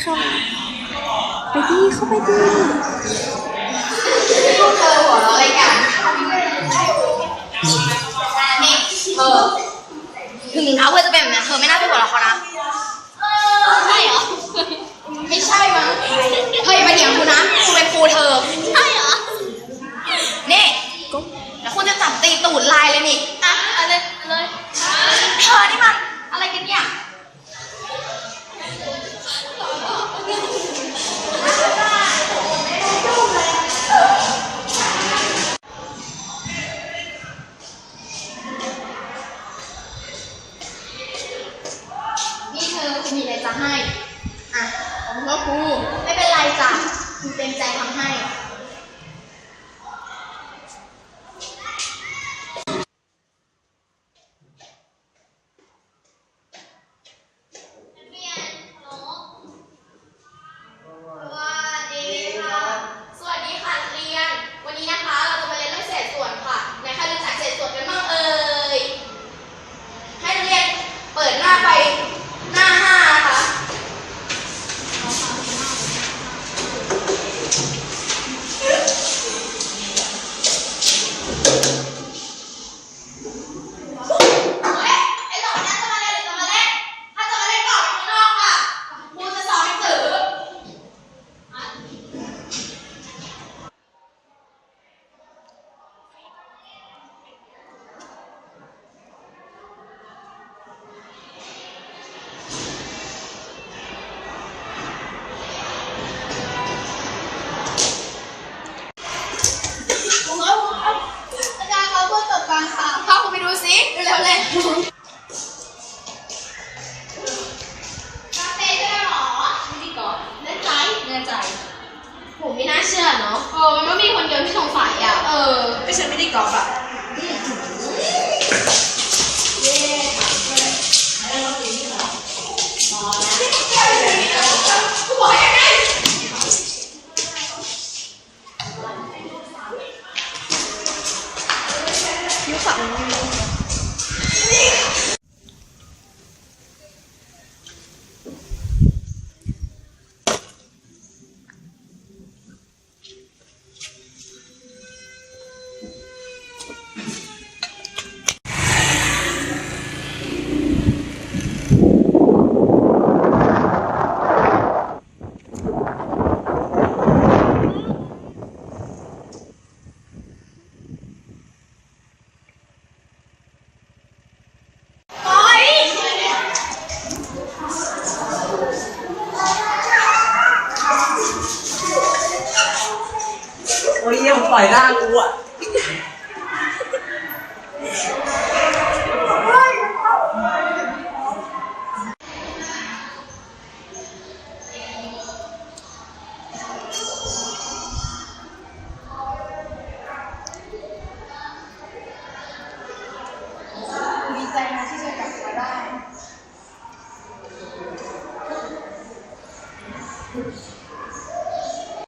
เข้า ไปดีเข้าไปดีพวกเธอหัวเราะอะไรกันนี่เธอถึงเท้าเพื่อจะเป็นแบบนี้เธอไม่น่าไปหัวเราะเขานะใช่เหรอ ไม่ใช่มั้งเธออย่ามาเถียงครูนะครูเป็นครูเธอ ใช่เหรอ นี่แล้วคุณจะจับตีตูดลายเลยนี่ อะเอะไรเลยเธอนี่มันอะไรกันเนี่ย จะให้ อะผมก็ครู ไม่เป็นไรจ้ะคือเต็มใจทำให้ เชื่อเนาะ เออ มันไม่มีคนเดียวที่สงสัยอะ เออไม่ใช่ไม่ได้กอล์ฟอะ ต่อยหน้ากูอะ